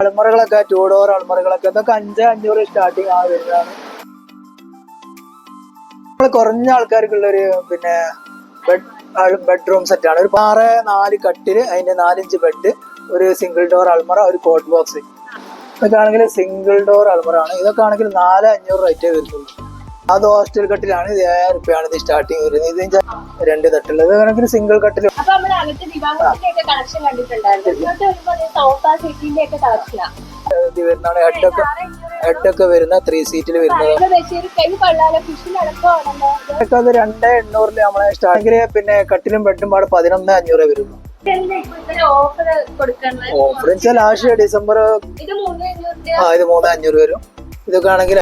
അൾമറകളൊക്കെ two door അൾമറകളൊക്കെ ഇതൊക്കെ അഞ്ച് അഞ്ഞൂറ് സ്റ്റാർട്ടിങ് ആ വരുന്നതാണ്. നമ്മൾ കുറഞ്ഞ ആൾക്കാർക്കുള്ള ഒരു പിന്നെ ബെഡ് ബെഡ്റൂം ആണ്. ഒരു ആറ് നാല് കട്ടിൽ അതിന്റെ നാലിഞ്ച് ബെഡ് ഒരു സിംഗിൾ ഡോർ അൾമറ ഒരു കോട്ട് ബോക്സ് ഇതൊക്കെ ആണെങ്കിൽ സിംഗിൾ ഡോർ അൾമറ ആണ്. ഇതൊക്കെ ആണെങ്കിൽ നാല് അഞ്ഞൂറ് റേറ്റേ വരുന്നുള്ളൂ. അത് ഹോസ്റ്റൽ കട്ടിലാണ് ഇത് ഏഴായിരം റുപ്യാണ് ഇത് സ്റ്റാർട്ടിങ് വരുന്നത്. ഇത് രണ്ട് തട്ടുള്ളത്. കണക്കിന് സിംഗിൾ ഇത് വരുന്നതാണ് ഹെഡൊക്കെ ഹെഡൊക്കെ വരുന്ന ത്രീ സീറ്റിൽ വരുന്നത്. അത് രണ്ട് എണ്ണൂറിൽ നമ്മളെ സ്റ്റാർട്ടിങ്ങിൽ പിന്നെ കട്ടിലും ബെഡും പാടെ പതിനൊന്ന് അഞ്ഞൂറ് വരുന്നു ഓഫർ വെച്ചാൽ ലാസ്റ്റ് ഡിസംബർ ആ ഇത് മൂന്ന് അഞ്ഞൂറ് വരും. ഇതൊക്കെ ആണെങ്കിൽ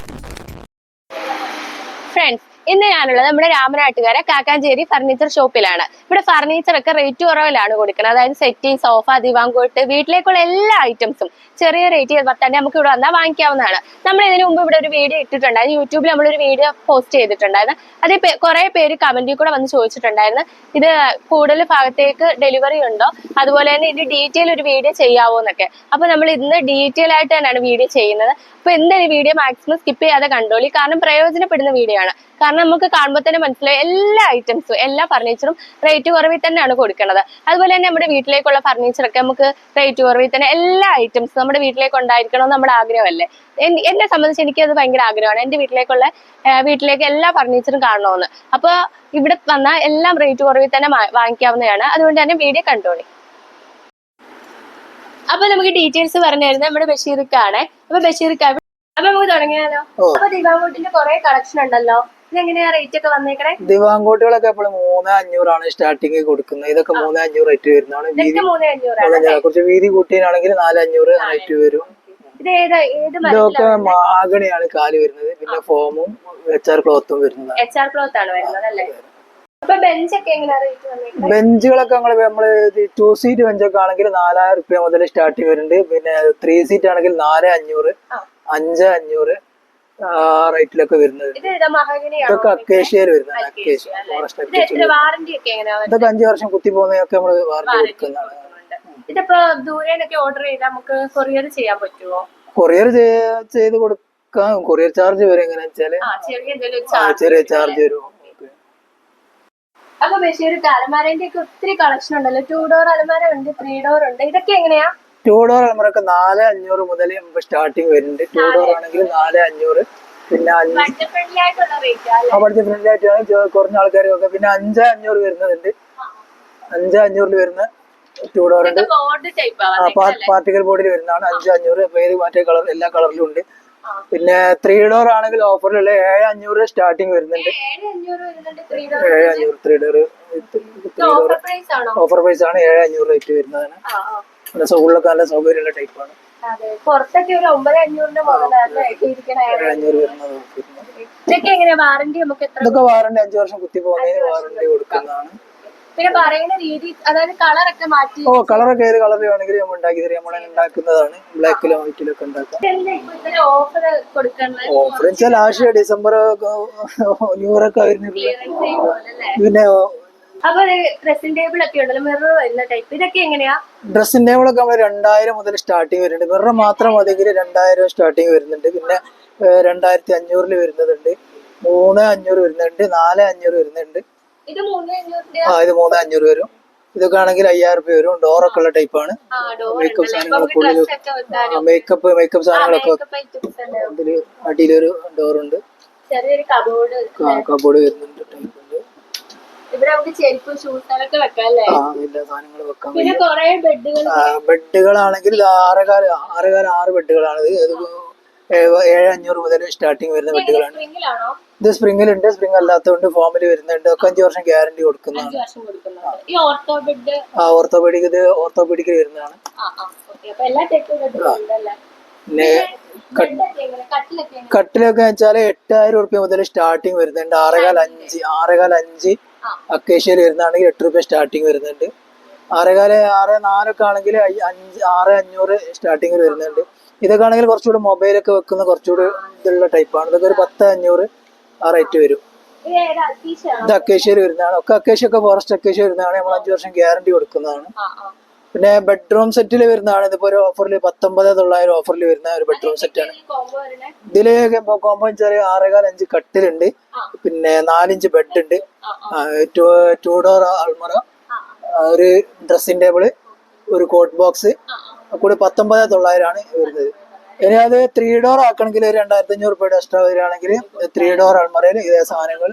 ഇന്ന് ഞാനുള്ളത് നമ്മുടെ രാമനാട്ടുകാരെ കാക്കാഞ്ചേരി ഫർണിച്ചർ ഷോപ്പിലാണ് ഇവിടെ ഫർണിച്ചർ ഒക്കെ റേറ്റ് കുറവിലാണ് കൊടുക്കുന്നത്. അതായത് സെറ്റി സോഫ ദിവാങ്കോട്ട് വീട്ടിലേക്കുള്ള എല്ലാ ഐറ്റംസും ചെറിയ റേറ്റ് തന്നെ നമുക്ക് ഇവിടെ വന്നാൽ വാങ്ങിക്കാവുന്നതാണ്. നമ്മൾ ഇതിനു മുമ്പ് ഇവിടെ ഒരു വീഡിയോ ഇട്ടിട്ടുണ്ടായിരുന്നു യൂട്യൂബിൽ നമ്മളൊരു വീഡിയോ പോസ്റ്റ് ചെയ്തിട്ടുണ്ടായിരുന്നു. അതിൽ കുറെ പേര് കമന്റിൽ കൂടെ വന്ന് ചോദിച്ചിട്ടുണ്ടായിരുന്നു. ഇത് കൂടുതൽ ഭാഗത്തേക്ക് ഡെലിവറി ഉണ്ടോ? അതുപോലെ തന്നെ ഇതിന്റെ ഡീറ്റെയിൽ ഒരു വീഡിയോ ചെയ്യാവോ എന്നൊക്കെ. അപ്പൊ നമ്മൾ ഇന്ന് ഡീറ്റെയിൽ ആയിട്ട് തന്നെയാണ് വീഡിയോ ചെയ്യുന്നത്. അപ്പൊ എന്തായാലും വീഡിയോ മാക്സിമം സ്കിപ്പ് ചെയ്യാതെ കണ്ടോളി. കാരണം പ്രയോജനപ്പെടുന്ന വീഡിയോ ആണ്. കാരണം നമുക്ക് കാണുമ്പോൾ തന്നെ മനസ്സിലായി എല്ലാ ഐറ്റംസും എല്ലാ ഫർണിച്ചറും റേറ്റ് കുറവിൽ തന്നെയാണ് കൊടുക്കുന്നത്. അതുപോലെ തന്നെ നമ്മുടെ വീട്ടിലേക്കുള്ള ഫർണിച്ചറൊക്കെ നമുക്ക് റേറ്റ് കുറവിൽ തന്നെ എല്ലാ ഐറ്റംസും നമ്മുടെ വീട്ടിലേക്ക് ഉണ്ടായിരിക്കണം നമ്മുടെ ആഗ്രഹമല്ലേ? എന്നെ സംബന്ധിച്ച് എനിക്ക് അത് ഭയങ്കര ആഗ്രഹമാണ്. എന്റെ വീട്ടിലേക്കുള്ള വീട്ടിലേക്ക് എല്ലാ ഫർണിച്ചറും കാണണമെന്ന് അപ്പോൾ ഇവിടെ വന്നാൽ എല്ലാം റേറ്റ് കുറവിൽ തന്നെ വാങ്ങിക്കാവുന്നതാണ്. അതുകൊണ്ട് തന്നെ വീഡിയോ കണ്ടോളി. അപ്പൊ നമുക്ക് ഡീറ്റെയിൽസ് പറഞ്ഞു തരുന്നത് നമ്മുടെ ബഷീർക്കാണ്. അപ്പൊ ബഷീർക്ക അപ്പൊ നമുക്ക് തുടങ്ങിയാലോ. അപ്പൊ ദീപാവോട്ടിന്റെ കുറെ കളക്ഷൻ ഉണ്ടല്ലോ. ഇതെങ്ങനെയാ റേറ്റ് ഒക്കെ വന്നേക്കണേ? ദിവാങ്കോട്ടുകളൊക്കെ എപ്പോഴും മൂന്ന് അഞ്ഞൂറാണ് സ്റ്റാർട്ടിങ് കൊടുക്കുന്നത്. ഇതൊക്കെ മൂന്ന് അഞ്ഞൂറ് റേറ്റ് വരുന്നതാണ്. കുറച്ച് വീതി കൂട്ടിയാണെങ്കിൽ നാല് അഞ്ഞൂറ് റേറ്റ് വരും. ഇതൊക്കെ മാഗണിയാണ് കാൽ വരുന്നത്. പിന്നെ ഫോമും എച്ച് ആർ ക്ലോത്തും വരുന്നത് എച്ച് ആർ ക്ലോത്ത് ആണ് വരുന്നത് അല്ലേ? ബെഞ്ചുകളൊക്കെ നമ്മൾ നമ്മൾ ടു സീറ്റ് ബെഞ്ചൊക്കെ ആണെങ്കിൽ നാലായിരം റുപ്യ മുതൽ സ്റ്റാർട്ട് വരുന്നുണ്ട്. പിന്നെ ത്രീ സീറ്റ് ആണെങ്കിൽ നാല് അഞ്ഞൂറ്. അഞ്ച് അഞ്ഞൂറ് ആ റേറ്റിലൊക്കെ വരുന്നത് ഇതൊക്കെ അക്കേഷ്യയിൽ വരുന്നതാണ് അക്കേഷ്യ ഫോറസ്റ്റ് അക്കേഷ്യ? ഇതൊക്കെ അഞ്ചു വർഷം കുത്തി പോകുന്നതൊക്കെ നമ്മൾ വാറണ്ടി വാറന്റി കൊടുക്കുന്നതാണ്. ഇതിപ്പോ ദൂരേനൊക്കെ ഓർഡർ ചെയ്താൽ നമുക്ക് കൊറിയർ ചെയ്യാൻ പറ്റുമോ കൊറിയർ ചെയ്ത് കൊടുക്കാം. കൊറിയർ ചാർജ് വരും എങ്ങനെയാ വെച്ചാൽ. ചെറിയ ചാർജ്? വരും അപ്പൊ ബഷീർ അലമാരന്റെ ഒക്കെ ഒത്തിരി കളക്ഷൻ ഉണ്ടല്ലോ. ടൂ ഡോർ അലമാര ഉണ്ട് ത്രീ ഡോർ ഉണ്ട്. ഇതൊക്കെ എങ്ങനെയാ? ടൂ ഡോർ അലമറൊക്കെ നാല് അഞ്ഞൂറ് മുതൽ നമുക്ക് സ്റ്റാർട്ടിങ് വരുന്നുണ്ട്. ടൂ ഡോർ ആണെങ്കിൽ നാല് അഞ്ഞൂറ് പിന്നെ ബഡ്ജറ്റ് ഫ്രണ്ട്ലി ആയിട്ടാണ് കുറഞ്ഞ ആൾക്കാരൊക്കെ. പിന്നെ അഞ്ച് അഞ്ഞൂറ് വരുന്നതുണ്ട്. അഞ്ച് അഞ്ഞൂറിൽ വരുന്ന ടൂ ഡോർ ഉണ്ട്. പാർട്ടിക്കൽ ബോർഡിൽ വരുന്നതാണ്. അഞ്ച് അഞ്ഞൂറ് പേര് മാറ്റിയ മറ്റേ കളർ എല്ലാ കളറിലും ഉണ്ട്. പിന്നെ ത്രീ ഡോർ ആണെങ്കിൽ ഓഫറിലുള്ള ഏഴ് അഞ്ഞൂറ് സ്റ്റാർട്ടിങ് വരുന്നുണ്ട്. ഏഴ് അഞ്ഞൂറ് three door three offer price ആണോ? ഏഴ് അഞ്ഞൂറ് റേറ്റ് വരുന്നതാണ്. പിന്നെ സൗകര്യമുള്ള നല്ല സൗകര്യമുള്ള ടൈപ്പാണ് പുറത്തൊക്കെ ഒരു ഒമ്പത് അഞ്ഞൂറിന്റെ ഇതൊക്കെ വാറണ്ടി അഞ്ചു വർഷം കുത്തി പോകുന്നതിന് വാറണ്ടി കൊടുക്കുന്നതാണ്. പിന്നെ പറയുന്ന രീതി അതായത് കളറൊക്കെ മാറ്റി ഓ കളറൊക്കെ ഏത് കളർ വേണമെങ്കിലും നമ്മൾ ഉണ്ടാക്കി തരും. നമ്മൾ ഉണ്ടാക്കുന്നതാണ്. ബ്ലാക്കിലും വൈറ്റിലും ഒക്കെ ഉണ്ടാക്കാം ഓഫർ വെച്ചാൽ ലാസ്റ്റ് ഡിസംബർ ന്യൂ ഇയർ ഒക്കെ വരുന്നില്ല പിന്നെ അപ്പൊ ഡ്രസ്സിംഗ് ടേബിൾ ഒക്കെ ഉണ്ടല്ലോ മിറർ വരുന്ന ടൈപ്പ് ഇതൊക്കെ എങ്ങനെയാ? ഡ്രസ്സിന്റെ ഒക്കെ നമ്മൾ രണ്ടായിരം മുതൽ സ്റ്റാർട്ടിങ് വരുന്നുണ്ട്. മിറർ മാത്രം മതിയെങ്കിൽ രണ്ടായിരം സ്റ്റാർട്ടിങ് വരുന്നുണ്ട്. പിന്നെ രണ്ടായിരത്തി അഞ്ഞൂറിൽ വരുന്നതുണ്ട്. മൂന്ന് അഞ്ഞൂറ് വരുന്നുണ്ട്. നാല് അഞ്ഞൂറ് വരുന്നുണ്ട്. ആ ഇത് മൂന്ന് അഞ്ഞൂറ് വരും. ഇതൊക്കെ ആണെങ്കിൽ അയ്യായിരം രൂപ വരും. ഡോറൊക്കെ ഉള്ള ടൈപ്പാണ് മേക്കപ്പ് സാധനങ്ങളൊക്കെ ഉള്ളിൽ മേക്കപ്പ് മേക്കപ്പ് സാധനങ്ങളൊക്കെ അതിൽ അടിയിലൊരു ഡോറുണ്ട് കബോർഡ് വരുന്നുണ്ട്. ഇവിടെ നമുക്ക് ചെരുപ്പ് ഷൂസ് അതൊക്കെ വെക്കാം അല്ലേ? ആ എല്ലാ സാധനങ്ങളും വെക്കാൻ പിന്നെ കൊറേ ബെഡുകൾ ആ, ബെഡുകളാണെങ്കിൽ ആറേകാൽ ആറേകാൽ ആറ് ബെഡുകളാണ് ഏഴ് ഏഴ് അഞ്ഞൂറ് മുതൽ സ്റ്റാർട്ടിങ് വരുന്ന ബെഡുകളാണ് സ്പ്രിങ്ങിലാണോ ഇത് സ്പ്രിങ്ങിലുണ്ട് സ്പ്രിങ് അല്ലാത്തതുകൊണ്ട് ഫോമിൽ വരുന്നുണ്ട്. ഒക്കെ അഞ്ച് വർഷം ഗ്യാരണ്ടി കൊടുക്കുന്നതാണ്. അഞ്ചു വർഷം കൊടുക്കുന്നത് ഈ ഓർത്തോ ബെഡ് ആ ഓർത്തോപീഡിക് ഇത് ഓർത്തോപീഡിക് വരുന്നതാണ്. ആ ആ ഓക്കെ അപ്പൊ എല്ലാ ടൈപ്പ് ബെഡും ഉണ്ടല്ലേ പിന്നെ ബെഡൊക്കെ എങ്ങനെ? കട്ടിലൊക്കെ എങ്ങനെ? കട്ടിലൊക്കെ വെച്ചാൽ എട്ടായിരം റുപ്യ മുതൽ സ്റ്റാർട്ടിങ് വരുന്നുണ്ട്. ആറേകാൽ അഞ്ച് ആറേകാൽ അഞ്ച്. അക്കേഷ്യയിൽ വരുന്നതാണെങ്കിൽ എട്ട് രൂപ സ്റ്റാർട്ടിങ് വരുന്നുണ്ട്. ആറേകാൽ ആറ് നാലൊക്കെ ആണെങ്കിൽ അഞ്ച് ആറ് അഞ്ഞൂറ് സ്റ്റാർട്ടിങ്ങിൽ വരുന്നുണ്ട്. ഇതൊക്കെ ആണെങ്കിൽ കുറച്ചുകൂടി മൊബൈലൊക്കെ വെക്കുന്ന കുറച്ചുകൂടി ഇതുള്ള ടൈപ്പാണ് ഇതൊക്കെ ഒരു പത്ത് അഞ്ഞൂറ് ആ റേറ്റ് വരും. ഇത് അക്കേഷ്യയിൽ വരുന്നതാണ്. ഒക്കെ അക്കേഷ്യ ഒക്കെ ഫോറസ്റ്റ് അക്കേഷ്യ വരുന്നതാണ്. നമ്മൾ അഞ്ചു വർഷം ഗ്യാരണ്ടി കൊടുക്കുന്നതാണ്. പിന്നെ ബെഡ്റൂം സെറ്റിൽ വരുന്നതാണ്. ഇതിപ്പോ ഒരു ഓഫറിൽ പത്തൊമ്പത് തൊള്ളായിരം ഓഫറിൽ വരുന്ന ഒരു ബെഡ്റൂം സെറ്റാണ് ഇതിൽ കോമ്പോ ചെറിയ ആറേകാൽ അഞ്ച് കട്ടിലുണ്ട്. പിന്നെ നാലിഞ്ച് ബെഡ് ഉണ്ട്. ടൂ ഡോർ അൾമറ ഒരു ഡ്രസ്സിംഗ് ടേബിൾ ഒരു കോട്ട് ബോക്സ് കൂടി പത്തൊമ്പത് തൊള്ളായിരം ആണ് വരുന്നത്. ഇനി അത് ത്രീ ഡോർ ആക്കണമെങ്കിൽ ഒരു രണ്ടായിരത്തി അഞ്ഞൂറ് രൂപയുടെ എക്സ്ട്രാ വരികയാണെങ്കിൽ ത്രീ ഡോർ അൾമറയിൽ ഇതേ സാധനങ്ങൾ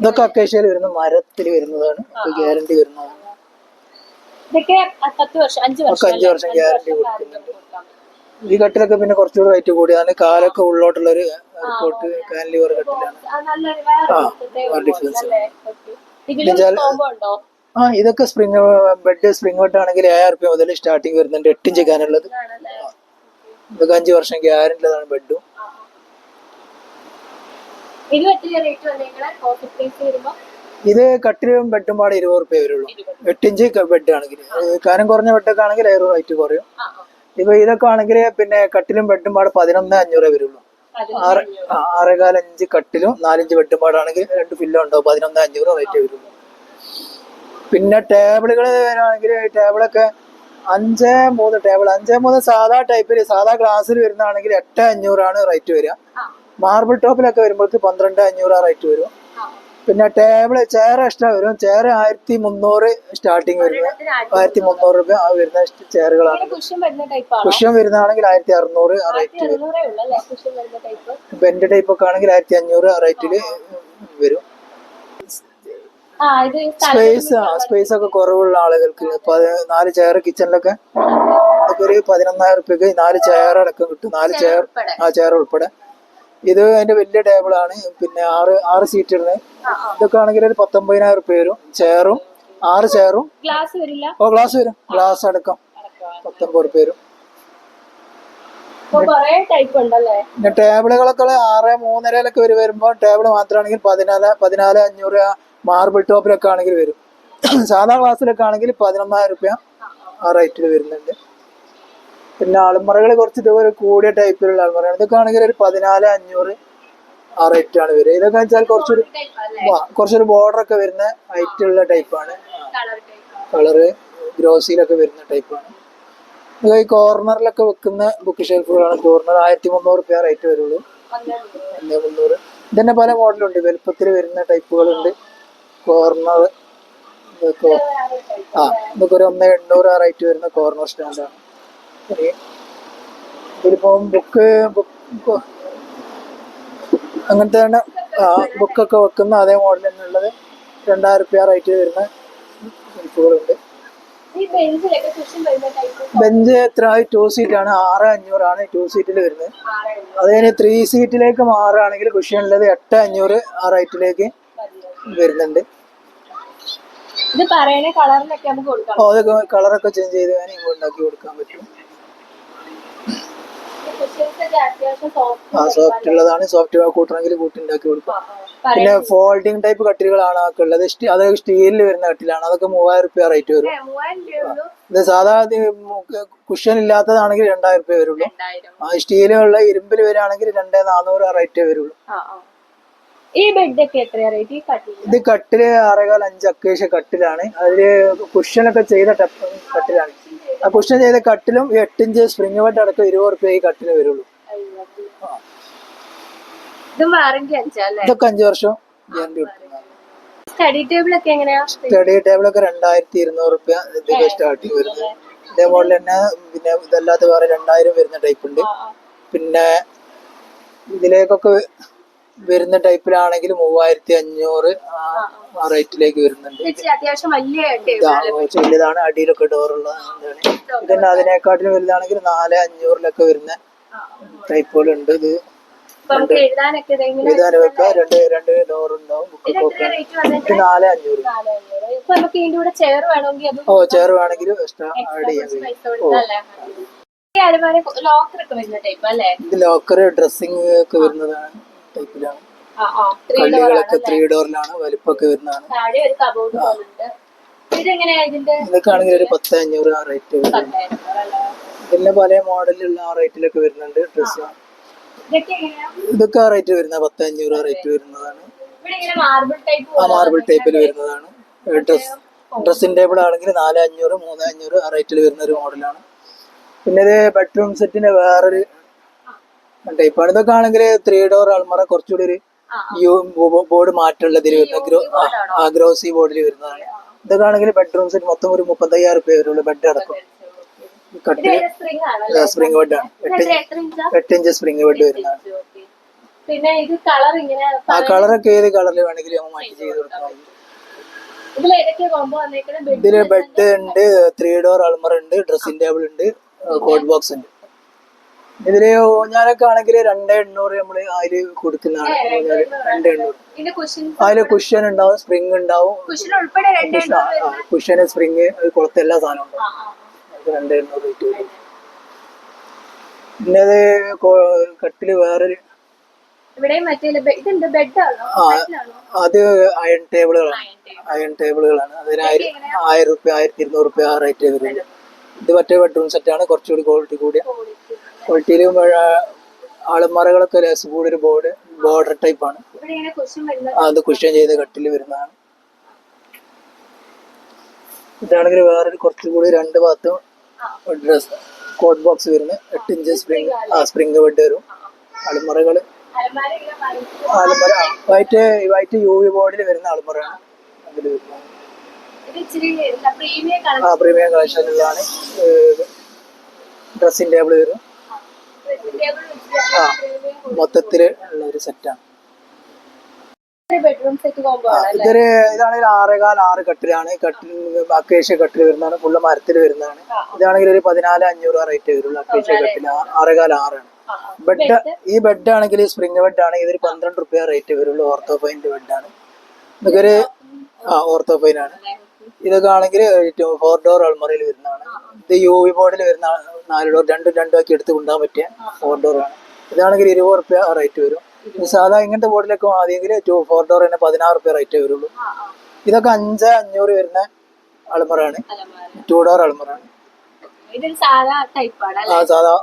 ഇതൊക്കെ അക്കേഷ്യയിൽ വരുന്ന മരത്തിൽ വരുന്നതാണ്. ഗ്യാരണ്ടി വരുന്നതാണ്. ഇതൊക്കെ പത്ത് വർഷം അഞ്ച് വർഷം അഞ്ച് വർഷം ഗ്യാരണ്ടി കൊടുക്കുന്നുണ്ട് ഈ കട്ടിലൊക്കെ പിന്നെ കുറച്ചുകൂടി റേറ്റ് കൂടിയാണ് കാലൊക്കെ ഉള്ളോട്ടുള്ള ഒരു കോട്ട് കാൻലിവർ കട്ടിലാണ്. നല്ലൊരു ആ, ഇതൊക്കെ സ്പ്രിംഗ് ബെഡ് സ്പ്രിംഗ് ബെഡ് ആണെങ്കിൽ ഏഴായിരം റുപ്യ മുതൽ സ്റ്റാർട്ടിങ് വരുന്നുണ്ട് എട്ടും ഇഞ്ച് കാനുള്ളത്? ഇതൊക്കെ അഞ്ച് വർഷം ഗ്യാരണ്ടിയുള്ളതാണ് ബെഡും ഇത് എത്ര റേറ്റ് വന്നേക്കണേ കോഫി പ്രൈസ് വരുമ്പോ? ഇത് കട്ടിലും ബെഡും പാടെ ഇരുപത് റുപ്യ വരുള്ളൂ. എട്ടിഞ്ച് ബെഡ് ആണെങ്കിൽ. കാരം കുറഞ്ഞ ബെഡൊക്കെ ആണെങ്കിൽ ഏറെ റേറ്റ് കുറയും. ഇപ്പൊ ഇതൊക്കെ ആണെങ്കിൽ പിന്നെ കട്ടിലും ബെഡും പാടെ പതിനൊന്ന് അഞ്ഞൂറേ വരുള്ളൂ. ആറ് ആറേകാലഞ്ച് ആറേകാൽ അഞ്ച് കട്ടിലും നാലഞ്ച് ബെഡും പാടാണെങ്കിൽ രണ്ട് ഫില്ലോ ഉണ്ടാവും. പതിനൊന്ന് അഞ്ഞൂറ് റേറ്റ് വരുള്ളൂ. പിന്നെ ടേബിളുകൾ വരാണെങ്കിൽ ടേബിളൊക്കെ അഞ്ച് മൂന്ന് ടേബിൾ. അഞ്ച് മൂന്ന് സാധാ ടൈപ്പിൽ സാധാ ഗ്ലാസ്സിൽ വരുന്നതാണെങ്കിൽ എട്ട് അഞ്ഞൂറാണ് റേറ്റ് വരിക. മാർബിൾ ടോപ്പിലൊക്കെ വരുമ്പോഴേക്ക് പന്ത്രണ്ട് അഞ്ഞൂറ് റേറ്റ് വരും. പിന്നെ ടേബിൾ ചെയർ എക്സ്ട്രാ വരും. ചെയർ ആയിരത്തി മുന്നൂറ് സ്റ്റാർട്ടിങ് വരുന്നത് ആയിരത്തി മുന്നൂറ് രൂപ ആ വരുന്ന ചെയറുകളാണ് കുഷ്യം വരുന്നതാണെങ്കിൽ ആയിരത്തി അറുന്നൂറ് ആ റേറ്റ് വരും. ബെൻഡ് ടൈപ്പ് ഒക്കെ ആണെങ്കിൽ ആയിരത്തി അഞ്ഞൂറ് ആ റേറ്റിൽ വരും സ്പേസ് സ്പേസ് ഒക്കെ കുറവുള്ള ആളുകൾക്ക് നാല് ചെയർ കിച്ചണിലൊക്കെ ഒരു പതിനൊന്നായിരം റുപ്യക്ക് നാല് ചെയർ അടക്കം കിട്ടും. നാല് ചെയർ ആ ചെയർ ഉൾപ്പെടെ. ഇത് അതിന്റെ വലിയ ടേബിൾ ആണ്. പിന്നെ ആറ് ആറ് സീറ്റുള്ളത് ആ, ആ. ഇതൊക്കെ ആണെങ്കിൽ ഒരു പത്തൊമ്പതിനായിരം റുപ്യ വരും. ചെയറും ആറ് ചെയറും ഗ്ലാസ് വരില്ല? ഓ ഗ്ലാസ് വരും. ഗ്ലാസ് അടക്കം. പത്തൊമ്പത് റുപ്യ വരും. പിന്നെ ടേബിളുകളൊക്കെ ആറ് മൂന്നരയിലൊക്കെ വരും വരുമ്പോൾ ടേബിൾ മാത്രമാണെങ്കിൽ പതിനാല് പതിനാല് അഞ്ഞൂറ് മാർബിൾ ടോപ്പിലൊക്കെ ആണെങ്കിൽ വരും. സാധാ ക്ലാസ്സിലൊക്കെ ആണെങ്കിൽ പതിനൊന്നായിരം റുപ്യ ആ റേറ്റിൽ വരുന്നുണ്ട്. പിന്നെ അൾമറകൾ കുറച്ച് ഇതുപോലെ കൂടിയ ടൈപ്പിലുള്ള അൾമറയാണ് ഇതൊക്കെ ആണെങ്കിൽ ഒരു പതിനാല് അഞ്ഞൂറ് ആ റേറ്റ് ആണ് വരിക. ഇതൊക്കെ വെച്ചാൽ കുറച്ചൊരു കുറച്ചൊരു ബോർഡർ ഒക്കെ വരുന്ന ഹൈറ്റുള്ള ടൈപ്പാണ് കളർ ടൈപ്പ് കളറ് ഗ്രോസിയിലൊക്കെ വരുന്ന ടൈപ്പാണ് ഈ കോർണറിലൊക്കെ വെക്കുന്ന ബുക്ക് ഷെൽഫുകളാണ് കോർണർ ആയിരത്തി മുന്നൂറ് റുപ്യ റേറ്റ് വരുള്ളൂ. ഒന്നേ മുന്നൂറ്. ഇതന്നെ പല മോഡലുണ്ട് വലുപ്പത്തിൽ വരുന്ന ടൈപ്പുകളുണ്ട് കോർണർ ഇതൊക്കെ ആ ഇതൊക്കെ ഒരു ഒന്ന് എണ്ണൂറ് ആ റേറ്റ് വരുന്ന കോർണർ സ്റ്റാൻഡാണ് ഇനി ഇതിലിപ്പം ബുക്ക് ബുക്ക് അങ്ങനത്തെ തന്നെ ബുക്കൊക്കെ വെക്കുന്ന അതേ മോഡൽ തന്നെയുള്ളത്. രണ്ടായിരം റുപ്യ റേറ്റ് വരുന്ന ബുക്കുകളുണ്ട് ബെഞ്ച് എത്ര? ടു സീറ്റ് ആണ്. ആറ് അഞ്ഞൂറാണ് ടു സീറ്റിൽ വരുന്നത്. അത് കഴിഞ്ഞ് ത്രീ സീറ്റിലേക്ക് മാറുകയാണെങ്കിൽ കുഷ്യനുള്ളത് എട്ട് അഞ്ഞൂറ് ആ റേറ്റിലേക്ക് വരുന്നുണ്ട്. ഇത് പറയുന്ന കളറിലൊക്കെ നമുക്ക് കൊടുക്കാം. അതൊക്കെ കളറൊക്കെ ചേഞ്ച് ചെയ്ത് വേണമെങ്കിൽ ഉണ്ടാക്കി കൊടുക്കാൻ പറ്റും കുഷ്യൻസ് ഒക്കെ അത്യാവശ്യം സോഫ്റ്റ് ആ സോഫ്റ്റ് ഉള്ളതാണ്. സോഫ്റ്റ് കൂട്ടണമെങ്കിൽ കൂട്ടി ഉണ്ടാക്കി കൊടുക്കും പിന്നെ ഫോൾഡിങ് ടൈപ്പ് കട്ടിലുകളാണ് അതൊക്കെ ഉള്ളത്. അതായത് അത് സ്റ്റീലിൽ വരുന്ന കട്ടിലാണ്. അതൊക്കെ മൂവായിരം റുപ്യ റേറ്റ് വരും. ഇത് സാധാ കുഷ്യൻ ഇല്ലാത്തതാണെങ്കിൽ രണ്ടായിരം റുപ്യ വരുള്ളൂ. ആ സ്റ്റീലുള്ള ഇരുമ്പിൽ വരികയാണെങ്കിൽ രണ്ടേ നാനൂറ് റേറ്റ് വരുള്ളൂ. ഈ ബെഡൊക്കെ എത്രയാ റേറ്റ് കട്ടിൽ ഇത് കട്ടിൽ ആറേകാൽ അഞ്ച് അക്കേഷ്യ കട്ടിലാണ്. അതിൽ കുഷ്യനൊക്കെ ചെയ്ത കട്ടിലാണ്. കുഷ്യൻ ചെയ്ത കട്ടിലും എട്ടിഞ്ച് സ്പ്രിംഗ് ബെഡ് അടക്കം ഇരുപത് റുപ്യ ഈ കട്ടിൽ വരുള്ളൂ. ഇത് ഇതൊക്കെ അഞ്ച് വർഷം സ്റ്റഡി ടേബിൾ ഒക്കെ എങ്ങനെയാ? സ്റ്റഡി ടേബിളൊക്കെ രണ്ടായിരത്തി ഇരുന്നൂറ് റുപ്യ ഇതൊക്കെ സ്റ്റാർട്ടിങ് വരുന്നത് ഇതേ മോഡൽ തന്നെ പിന്നെ ഇതല്ലാത്ത വേറെ രണ്ടായിരം വരുന്ന ടൈപ്പ് ഉണ്ട്. പിന്നെ ഇതിലേക്കൊക്കെ വരുന്ന ടൈപ്പിലാണെങ്കിൽ മൂവായിരത്തി അഞ്ഞൂറ് ആ- റേറ്റിലേക്ക് വരുന്നുണ്ട്. വലിയതാണ് അടിയിലൊക്കെ ഡോറുള്ള ഇതാണ്. പിന്നെ അതിനെക്കാട്ടിലും വലുതാണെങ്കിൽ നാല് അഞ്ഞൂറിലൊക്കെ വരുന്ന ടൈപ്പുകളുണ്ട്. ഇത് എഴുതാൻ വെക്കാം രണ്ട് രണ്ട് ഡോറുണ്ടാവും ബുക്കൊക്കെ നാല് അഞ്ഞൂറ്. ചെയർ വേണമെങ്കിൽ ഓ ചെയർ എക്സ്ട്രാ ആഡ് ചെയ്യാൻ ഇത് ലോക്കർ ഡ്രസ്സിംഗ് ഒക്കെ വരുന്നതാണ്. ടൈപ്പിലാണ്. കള്ളികളൊക്കെ ത്രീ ഡോറിലാണ് വലിപ്പൊക്കെ വരുന്നതാണ്. ഇതൊക്കെ ആണെങ്കിൽ ഒരു പത്ത് അഞ്ഞൂറ് ആ റേറ്റ്? പിന്നെ പല മോഡലിലുള്ള ആ റേറ്റിലൊക്കെ വരുന്നുണ്ട് ഡ്രസ്സ് ഇതൊക്കെ ആ റേറ്റ് വരുന്ന പത്ത് അഞ്ഞൂറ് ആ റേറ്റ് വരുന്നതാണ്. ആ മാർബിൾ ടൈപ്പിൽ വരുന്നതാണ്. ഡ്രസ് ഡ്രസ്സിംഗ് ടേബിൾ ആണെങ്കിൽ നാല് അഞ്ഞൂറ് മൂന്ന് അഞ്ഞൂറ് ആ റേറ്റിൽ വരുന്ന ഒരു മോഡലാണ് പിന്നെ ഇത് ബെഡ്റൂം സെറ്റിന്റെ വേറൊരു ടൈപ്പാണ് ഇതൊക്കെ ആണെങ്കിൽ ത്രീ ഡോർ അൾമറ കുറച്ചുകൂടി ഒരു ബോർഡ് മാറ്റുള്ളതിൽ വരുന്ന ആ ഗ്രോസി ബോർഡിൽ വരുന്നതാണ്. ഇതൊക്കെ ആണെങ്കിൽ ബെഡ്റൂം സെറ്റ് മൊത്തം ഒരു മുപ്പത്തയ്യായിരം രൂപ വരുള്ളൂ ബെഡ് അടക്കം. കട്ടിൽ. സ്പ്രിംഗ് ബെഡ് ബെഡാണ് എട്ട് ഇഞ്ച്? സ്പ്രിംഗ് ബെഡ് വരുന്നതാണ്. പിന്നെ ഇത് കളർ ഇങ്ങനെ ആ കളറൊക്കെ ഏത് കളറിൽ വേണമെങ്കിലും നമ്മൾ മാറ്റി ചെയ്ത് കൊടുക്കാം. ഇതിൽ ബെഡ് ഉണ്ട് ത്രീ ഡോർ അൾമറ ഉണ്ട് ഡ്രസ്സിംഗ് ടേബിൾ ഉണ്ട് കോഡ് ബോക്സ് ഉണ്ട്. ഇതിൽ ഞാനൊക്കെ ആണെങ്കിൽ രണ്ട് എണ്ണൂറ് നമ്മൾ അതിൽ കൊടുക്കുന്നതാണ്. ഊഞ്ഞാൽ രണ്ട് എണ്ണൂറ്. അതിൽ കുഷൻ ഉണ്ടാവും സ്പ്രിങ് ഉണ്ടാവും. കുഷൻ സ്പ്രിങ് കുളത്ത് എല്ലാ സാധനവും ഉണ്ടാവും. രണ്ട് എണ്ണൂറ് റേറ്റ് വരും പിന്നെ അത് കട്ടിൽ വേറൊരു അത് അയൺ ടേബിളുകളാണ്. അയൺ ടേബിളുകളാണ്. അതിന് ആയിരം ആയിരം റുപ്യ ആയിരത്തി ഇരുന്നൂറ് റുപ്യ ആ റേറ്റ് വരുന്നത്. ഇത് മറ്റേ ബെഡ്റൂം സെറ്റ് ആണ് കുറച്ചുകൂടി ക്വാളിറ്റി കൂടിയ. ക്വാളിറ്റിയിൽ ആളുമറകളൊക്കെ ലേസ് കൂടി ഒരു ബോർഡ് ബോർഡർ ടൈപ്പ് ആണ്. ഇവിടെ ഇങ്ങനെ കുഷൻ വരുന്നത് അത് കുഷ്യൻ ചെയ്ത് കട്ടിൽ വരുന്നതാണ്. ഇതാണെങ്കിൽ വേറൊരു കുറച്ചുകൂടി രണ്ട് ഭാഗത്തും ഡ്രസ് കോട്ട് ബോക്സ് വരുന്നത്. എട്ട് ഇഞ്ച് സ്പ്രിങ് ആ സ്പ്രിങ് ബെഡ് വരും. അളമറകൾ ആളുമറ വൈറ്റ് വൈറ്റ് യു വി ബോർഡിൽ വരുന്ന അളമറയാണ് അതിൽ വരുന്നത്. ആ പ്രീമിയം കളക്ഷനിലാണ് ഡ്രസ്സിംഗ് ടേബിൾ വരും. ആ മൊത്തത്തിൽ ഉള്ള ഒരു സെറ്റാണ് ഇതൊരു ഇതാണെങ്കിൽ ആറേകാൽ ആറ് കട്ടിലാണ് കട്ടിൽ അക്കേഷ്യ കട്ടിൽ വരുന്നതാണ്. ഫുള്ള് മരത്തിൽ വരുന്നതാണ്. ഇതാണെങ്കിൽ ഒരു പതിനാല് അഞ്ഞൂറ് റേറ്റ് വരുള്ളൂ അക്കേഷ്യ കട്ടിൽ ആറേകാൽ ആറാണ്. ബെഡ് ഈ ബെഡ് ആണെങ്കിൽ സ്പ്രിംഗ് ബെഡ് ആണ് ഇതൊരു പന്ത്രണ്ട് റുപ്യ റേറ്റ് വരുള്ളൂ. ഓർത്തോഫൈന്റെ ബെഡാണ് ഇതൊക്കെ ഒരു ആ ഓർത്തോഫൈൻ ആണ്. ഇതൊക്കെ ആണെങ്കിൽ ഫോർ ഡോർ അൾമറയിൽ വരുന്നതാണ്. ഇത് യു വി ബോർഡിൽ വരുന്ന നാല് ഡോർ രണ്ടും രണ്ടും ആക്കി എടുത്ത് കൊണ്ടുപോകാൻ പറ്റിയ ഫോർ ഡോറാണ് ഇതാണെങ്കിൽ ഇരുപത് റുപ്യ റേറ്റ് വരും. സാധാ ഇങ്ങനത്തെ ബോർഡിലൊക്കെ ആദ്യമെങ്കിൽ ടു ഫോർ ഡോർ തന്നെ പതിനാറ് റുപ്യ റേറ്റ് വരുള്ളൂ. ഇതൊക്കെ അഞ്ച് അഞ്ഞൂറ് വരുന്ന അളമറാണ് ടു ഡോർ അളമറാണ് ആ സാധാ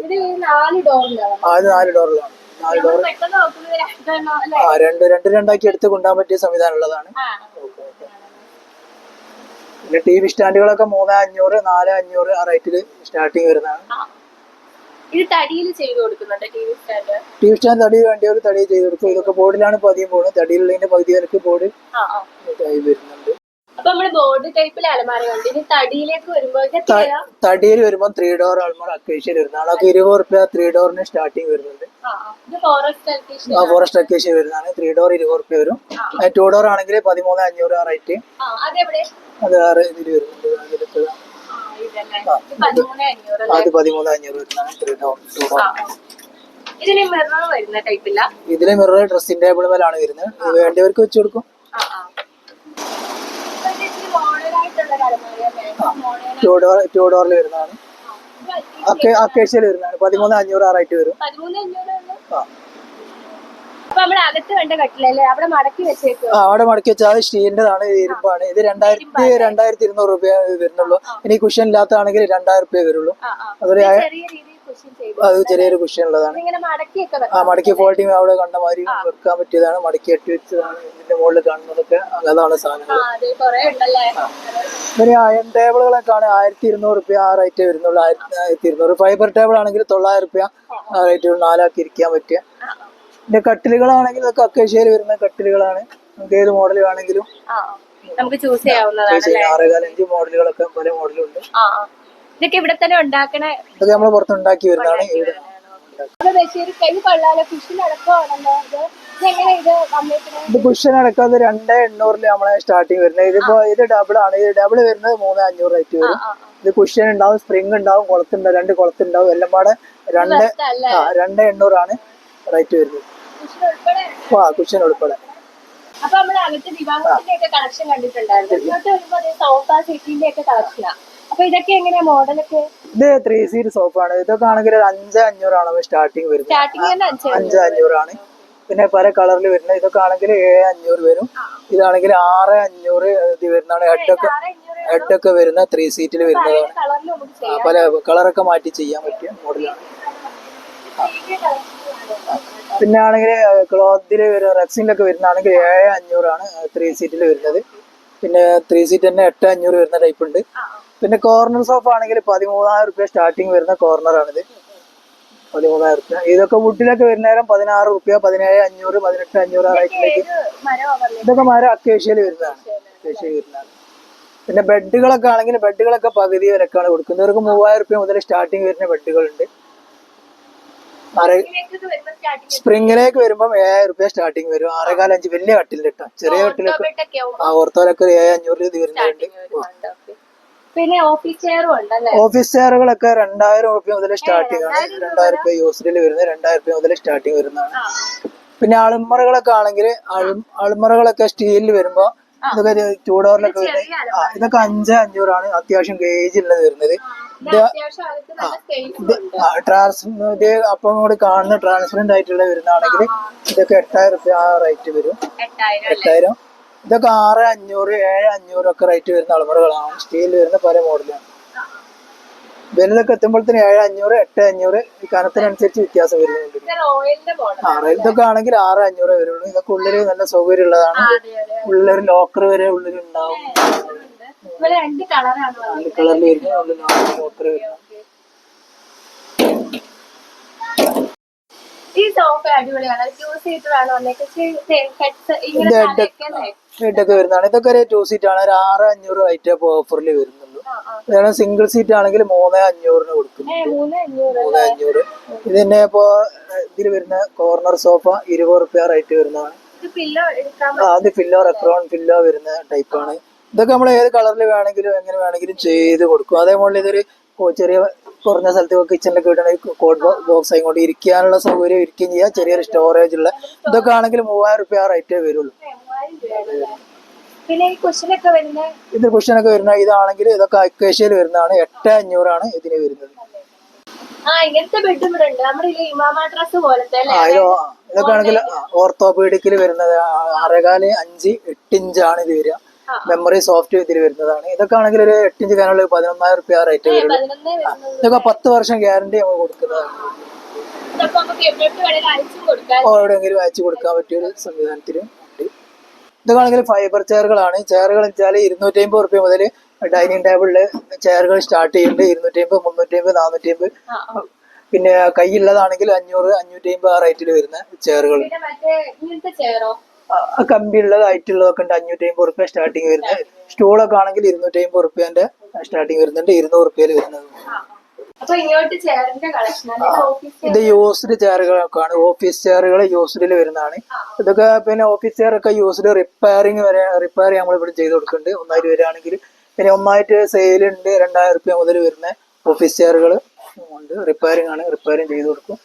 ഇത് നാല് ഡോറിലാണ് നാല് ഡോർ ആ രണ്ട് രണ്ട് രണ്ടാക്കി എടുത്ത് കൊണ്ടുപോകാൻ പറ്റിയ സംവിധാനം ഉള്ളതാണ്. ആ. പിന്നെ ടി വി സ്റ്റാൻഡുകളൊക്കെ മൂന്ന് അഞ്ഞൂറ് നാല് അഞ്ഞൂറ് ആ റേറ്റിൽ സ്റ്റാർട്ടിങ് വരുന്നതാണ്. ഇത് തടിയിൽ ചെയ്ത് കൊടുക്കുന്നുണ്ട് T V stand? T V stand തടി വേണ്ടിയവർ തടി ചെയ്ത് കൊടുക്കും. ഇതൊക്കെ ബോർഡിലാണ് പതിയും പോകുന്നത് തടിയുള്ളതിന്റെ പകുതി വരക്ക് ബോർഡ് വരുന്നുണ്ട്. അപ്പൊ നമ്മൾ ബോർഡ് ടൈപ്പിൽ അലമാര കണ്ടു. ഇനി തടിയിലേക്ക് വരുമ്പോ? തടിയിൽ വരുമ്പോൾ ത്രീ ഡോർ അലമാര അക്കേഷ്യയിൽ വരുന്നതാണ് അപ്പൊ ഇരുപത് റുപ്യ ത്രീ ഡോറിന് സ്റ്റാർട്ടിങ് വരുന്നുണ്ട്. ഫോറസ്റ്റ് അക്വേഷ്യൻ വരുന്നതാണ്. ത്രീ ഡോർ ഇരുപത് റുപ്യ വരും. ടു ഡോർ ആണെങ്കിൽ പതിമൂന്ന് അഞ്ഞൂറ് ആ റേറ്റ് അത് ആറ് ഇതിൽ വരുന്നുണ്ട്. അത് പതിമൂന്ന് അഞ്ഞൂറ് വരുന്നതാണ് ത്രീ ഡോർ ടു ഡോർ ഇതിലെ മിറർ ഡ്രസ്സിംഗ് ടേബിൾ മേലാണ് വരുന്നത്. വേണ്ടവർക്ക് വെച്ച് കൊടുക്കും ആ ആ അപ്പൊ ഇത് ഇച്ചിരി മോഡലായിട്ടുള്ള ഒരു അലമാരയല്ലേ മോഡൽ ടു ഡോർ ടു ഡോറിൽ വരുന്നതാണ്. അക്കേ അക്കേഷ്യയിൽ വരുന്നതാണ്. പതിമൂന്ന് അഞ്ഞൂറ് ആ. റേറ്റ് വരും അവിടെ മടക്കി വെച്ചാൽ അത് സ്റ്റീലിന്റെതാണ് ഇത് ഇരുമ്പാണ്. ഇത് രണ്ടായിരത്തി രണ്ടായിരത്തി ഇരുന്നൂറ് രൂപ വരുന്നുള്ളൂ. ഇനി കുഷൻ ഇല്ലാത്തതാണെങ്കിൽ രണ്ടായിരം രൂപയെ വരുള്ളൂ. അതൊരു അത് ചെറിയൊരു കുഷ്യൻ ഉള്ളതാണ് ആ മടക്കി ഫോൾട്ടിങ് അവിടെ കണ്ട മാതിരി വെക്കാൻ പറ്റിയതാണ്. മടക്കി അട്ടി വെച്ചതാണ്. ഇതിന്റെ മുകളിൽ കാണുന്നതൊക്കെ അതാണ് സാധനങ്ങൾ. പിന്നെ അയൺ ടേബിളുകളൊക്കെ ആണ് ആയിരത്തി ഇരുന്നൂറ് റുപ്യ ആ റേറ്റ് വരുന്നുള്ളൂ. ആയിരത്തി ഇരുന്നൂറ് ഫൈബർ ടേബിൾ ആണെങ്കിൽ തൊള്ളായിരം റുപ്യ ആ റേറ്റ് നാലാക്കി ഇരിക്കാൻ പറ്റിയ പിന്നെ കട്ടിലുകളാണെങ്കിൽ ഇതൊക്കെ അക്കേഷ്യയിൽ വരുന്ന കട്ടിലുകളാണ്. നമുക്ക് ഏത് മോഡൽ വേണമെങ്കിലും. നമുക്ക് ചൂസ് ചെയ്യാവുന്നതാണ് ആറേകാൽ അഞ്ച് മോഡലുകളൊക്കെ പല മോഡലുണ്ട്. ഇതൊക്കെ ഇവിടെ തന്നെ ഉണ്ടാക്കണേ ഇതൊക്കെ നമ്മൾ പുറത്തുണ്ടാക്കി വരുന്നതാണ് ഇവിടെ. അത് ഇത് ഇത് ഇത് അടക്കം ഇത് രണ്ട് എണ്ണൂറിൽ നമ്മളെ സ്റ്റാർട്ടിങ് വരുന്നത്. ഇതിപ്പോ ഇത് ഡബിൾ ആണ്. ഇത് ഡബിൾ വരുന്നത് മൂന്ന് അഞ്ഞൂറ് റേറ്റ് വരും. ഇത് കുഷൻ ഉണ്ടാവും സ്പ്രിംഗ് ഉണ്ടാവും കുളത്തുണ്ടാവും രണ്ട് കുളത്തുണ്ടാവും എല്ലാം പാടെ രണ്ട് ആ രണ്ട് എണ്ണൂറാണ് റേറ്റ് വരുന്നത്. ആ കുഷൻ ഉൾപ്പെടെ. അപ്പൊ നമ്മൾ അകത്ത് വിവാഹത്തിന്റെ ഒക്കെ കളക്ഷൻ കണ്ടിട്ടുണ്ടായിരുന്നു സോഫ സെറ്റിന്റെ ഒക്കെ കളക്ഷനാ അപ്പൊ ഇതൊക്കെ എങ്ങനെയാ മോഡലൊക്കെ ഇത് ത്രീ സീറ്റ് സോഫാണ് ഇതൊക്കെ ആണെങ്കിൽ ഒരു അഞ്ച് അഞ്ഞൂറാണ് സ്റ്റാർട്ടിങ് വരുന്നത്. അഞ്ച് അഞ്ഞൂറാണ് പിന്നെ പല കളറിൽ വരുന്നത്. ഇതൊക്കെ ആണെങ്കിൽ ഏഴ് അഞ്ഞൂറ് വരും. ഇതാണെങ്കിൽ ആറ് അഞ്ഞൂറ് ഇത് വരുന്നതാണ്. ഹെഡൊക്കെ ഹെഡൊക്കെ വരുന്ന ത്രീ സീറ്റിൽ വരുന്നതാണ്. പല കളറൊക്കെ മാറ്റി ചെയ്യാൻ പറ്റിയ മോഡലാണ് പിന്നെ ആണെങ്കിൽ ക്ലോത്തിൽ വരുന്ന റെക്സിലൊക്കെ വരുന്നതാണെങ്കിൽ ഏഴ് അഞ്ഞൂറാണ് ത്രീ സീറ്റിൽ വരുന്നത്. പിന്നെ ത്രീ സീറ്റ് തന്നെ എട്ട് അഞ്ഞൂറ് വരുന്ന ടൈപ്പ് ഉണ്ട്. പിന്നെ കോർണർ സോഫ ആണെങ്കിൽ പതിമൂന്നായിരം റുപ്യ സ്റ്റാർട്ടിങ് വരുന്ന കോർണറാണിത് പതിമൂന്നായിരം റുപ്യ. ഇതൊക്കെ വുഡിലൊക്കെ വരുന്നേരം പതിനാറ് റുപ്യ പതിനേഴ് അഞ്ഞൂറ് പതിനെട്ട് അഞ്ഞൂറ് റേറ്റിലേക്ക് ഇതൊക്കെ മരം അക്കേഷ്യയിൽ വരുന്നതാണ്. അക്കേഷ്യയിൽ വരുന്നതാണ്. പിന്നെ ബെഡുകളൊക്കെ ആണെങ്കിൽ ബെഡുകളൊക്കെ പകുതി വിലക്കാണ് കൊടുക്കുന്നത്. ഇവർക്ക് മൂവായിരം റുപ്യ മുതൽ സ്റ്റാർട്ടിങ് വരുന്ന ബെഡുകളുണ്ട് സ്പ്രിങ്ങിലേക്ക് വരുമ്പോൾ ഏഴായിരം റുപ്യ സ്റ്റാർട്ടിങ് വരും. ആറേകാലഞ്ച് വലിയ കട്ടിലിട്ടാണ്. കേട്ടോ ചെറിയ കട്ടിലൊക്കെ ആ ഓർത്തോലൊക്കെ ഏഴ് അഞ്ഞൂറ് രൂപ വരുന്നുണ്ട് പിന്നെ ഓഫീസ് ചെയറും ഉണ്ടല്ലേ? ഓഫീസ് ചെയറുകളൊക്കെ രണ്ടായിരം റുപ്യ മുതൽ സ്റ്റാർട്ടിങ് ആണ് രണ്ടായിരം റുപ്യ യൂസിഡിൽ വരുന്നത് രണ്ടായിരം റുപ്യ മുതൽ സ്റ്റാർട്ടിങ് വരുന്നതാണ്. പിന്നെ അളുമറകളൊക്കെ ആണെങ്കിൽ അളുമറകളൊക്കെ സ്റ്റീലിൽ വരുമ്പോ ഇതൊക്കെ ടൂ ഡോറിലൊക്കെ വരുന്നത്. ഇതൊക്കെ അഞ്ച് അഞ്ഞൂറാണ് അത്യാവശ്യം ഗേജ് ഉള്ളത് വരുന്നത് ഇത് അത്യാവശ്യം അവർക്ക് നല്ല സ്പേസ് ട്രാൻസ് ഇത് അപ്പം കൂടി കാണുന്ന ട്രാൻസ്പെറന്റ് ആയിട്ടുള്ള വരുന്നതാണെങ്കിൽ ഇതൊക്കെ എട്ടായിരം റുപ്യ ആ റേറ്റ് വരും. എട്ടായിരം. ഇതൊക്കെ ആറ് അഞ്ഞൂറ് ഏഴ് അഞ്ഞൂറ് ഒക്കെ റേറ്റ് വരുന്ന അളമുറകളാണ് സ്റ്റീൽ വരുന്ന പല മോഡലാണ് വലുതൊക്കെ എത്തുമ്പോഴത്തേന് ഏഴ് അഞ്ഞൂറ് എട്ട് അഞ്ഞൂറ് ഈ കനത്തിനനുസരിച്ച് വ്യത്യാസം വരുന്നുണ്ട്. ആ ഇതൊക്കെ ആണെങ്കിൽ ആറ് അഞ്ഞൂറ് വരുള്ളൂ. ഇതൊക്കെ ഉള്ളിൽ നല്ല സൗകര്യം ഉള്ളതാണ് ഉള്ളിലൊരു ലോക്കർ വരെ ഉള്ളിലുണ്ടാവും. രണ്ട് കളറിൽ വരുന്ന ഉള്ളിൽ ലോക്കർ വരുന്നത് അടിപൊളിയാണ്. ടൂ സീറ്റർ ആണ്? ഇതൊക്കെ വരുന്നതാണ്. ഇതൊക്കെ ഒരു ടു സീറ്റ് ആണ്. ഒരു ആറ് അഞ്ഞൂറ് റേറ്റ് ഓഫറിൽ വരുന്നുള്ളൂ. ഇതാണ് സിംഗിൾ സീറ്റ് ആണെങ്കിൽ മൂന്ന് അഞ്ഞൂറിന് കൊടുക്കും മൂന്ന് അഞ്ഞൂറ് മൂന്ന് ഇത് തന്നെ ഇപ്പോ ഇതിൽ വരുന്ന കോർണർ സോഫ ഇരുപത് റുപ്യ റേറ്റ് വരുന്നതാണ്. പില്ലോ അത് ഫില്ലോ റെക്രോൺ ഫില്ലോ വരുന്ന ടൈപ്പാണ് ഇതൊക്കെ നമ്മൾ ഏത് കളറിൽ വേണമെങ്കിലും എങ്ങനെ വേണമെങ്കിലും ചെയ്ത് കൊടുക്കും. അതേപോലെ ഇതൊരു ചെറിയ കുറഞ്ഞ സ്ഥലത്ത് കിച്ചണിലൊക്കെ ഇടണ കോഡ് ബോക്സ് ആയിക്കൊണ്ട് ഇരിക്കാനുള്ള സൗകര്യം ഇരിക്കുകയും ചെയ്യാം. ചെറിയൊരു സ്റ്റോറേജ് ഉള്ള ഇതൊക്കെ ആണെങ്കിൽ മൂവായിരം റുപ്യ റേറ്റേ വരുള്ളൂ? പിന്നെ ഈ വരുന്ന ഇത് കുഷനൊക്കെ വരുന്ന ഇതാണെങ്കിൽ ഇതൊക്കെ അക്കേഷ്യയിൽ വരുന്നതാണ്. എട്ട് അഞ്ഞൂറാണ് ഇതിന് വരുന്നത്. ഇതൊക്കെ ആണെങ്കിൽ ഓർത്തോപീഡിക്കിൽ വരുന്നത് ആറേകാൽ അഞ്ച് എട്ട് ഇഞ്ചാണ് ഇത് വരിക. മെമ്മറി സോഫ്റ്റ് ഇതിൽ വരുന്നതാണ്. ഇതൊക്കെ ആണെങ്കിൽ ഒരു എട്ടിഞ്ച് കനുള്ള പതിനൊന്നായിരം റുപ്യ റേറ്റ് വരുള്ളൂ. ഇതൊക്കെ പത്ത് വർഷം ഗ്യാരണ്ടി നമ്മൾ കൊടുക്കുന്നതാണ്. എവിടെയെങ്കിലും അയച്ചു കൊടുക്കാൻ പറ്റിയ ഒരു സംവിധാനത്തിലും ഉണ്ട്. ഇതൊക്കെ ആണെങ്കിൽ ഫൈബർ ചെയറുകളാണ് ചെയറുകൾ വെച്ചാൽ ഇരുന്നൂറ്റി അമ്പത് റുപ്യ മുതൽ ഡൈനിങ് ടേബിളിൽ ചെയറുകൾ സ്റ്റാർട്ട് ചെയ്യുന്നുണ്ട് ഇരുന്നൂറ്റി അമ്പത് മുന്നൂറ്റി അമ്പത് നാനൂറ്റി അമ്പത്. പിന്നെ കൈയുള്ളതാണെങ്കിൽ അഞ്ഞൂറ് അഞ്ഞൂറ്റി അമ്പത് ആ റേറ്റിൽ വരുന്ന ചെയറുകൾ പിന്നെ മറ്റേ ഇങ്ങനത്തെ ചെയറോ കമ്പി ഉള്ളതായിട്ടുള്ളതൊക്കെ ഉണ്ട് അഞ്ഞൂറ്റി അമ്പത് റുപ്യ സ്റ്റാർട്ടിങ് വരുന്നത് സ്റ്റൂളൊക്കെ ആണെങ്കിൽ ഇരുന്നൂറ്റി അമ്പത് റുപ്യന്റെ സ്റ്റാർട്ടിങ് വരുന്നുണ്ട് ഇരുന്നൂറ് റുപ്യയിൽ വരുന്നത് ഇത് യൂസ്ഡ് ചെയറുകളൊക്കെയാണ് ഓഫീസ് ചെയറുകൾ യൂസ്ഡിൽ വരുന്നതാണ്. ഇതൊക്കെ പിന്നെ ഓഫീസ് ചെയറൊക്കെ യൂസ്ഡ് റിപ്പയറിങ് വരെ റിപ്പയർ നമ്മൾ ഇവിടെ ചെയ്ത് കൊടുക്കുന്നുണ്ട്. ഒന്നായിട്ട് വരികയാണെങ്കിൽ പിന്നെ ഒന്നായിട്ട് സെയിൽ ഉണ്ട് രണ്ടായിരം റുപ്യ മുതൽ വരുന്ന ഓഫീസ് ചെയറുകൾ ഉണ്ട്. റിപ്പയറിംഗ് ആണ്. റിപ്പയറിംഗ് ചെയ്ത് കൊടുക്കും.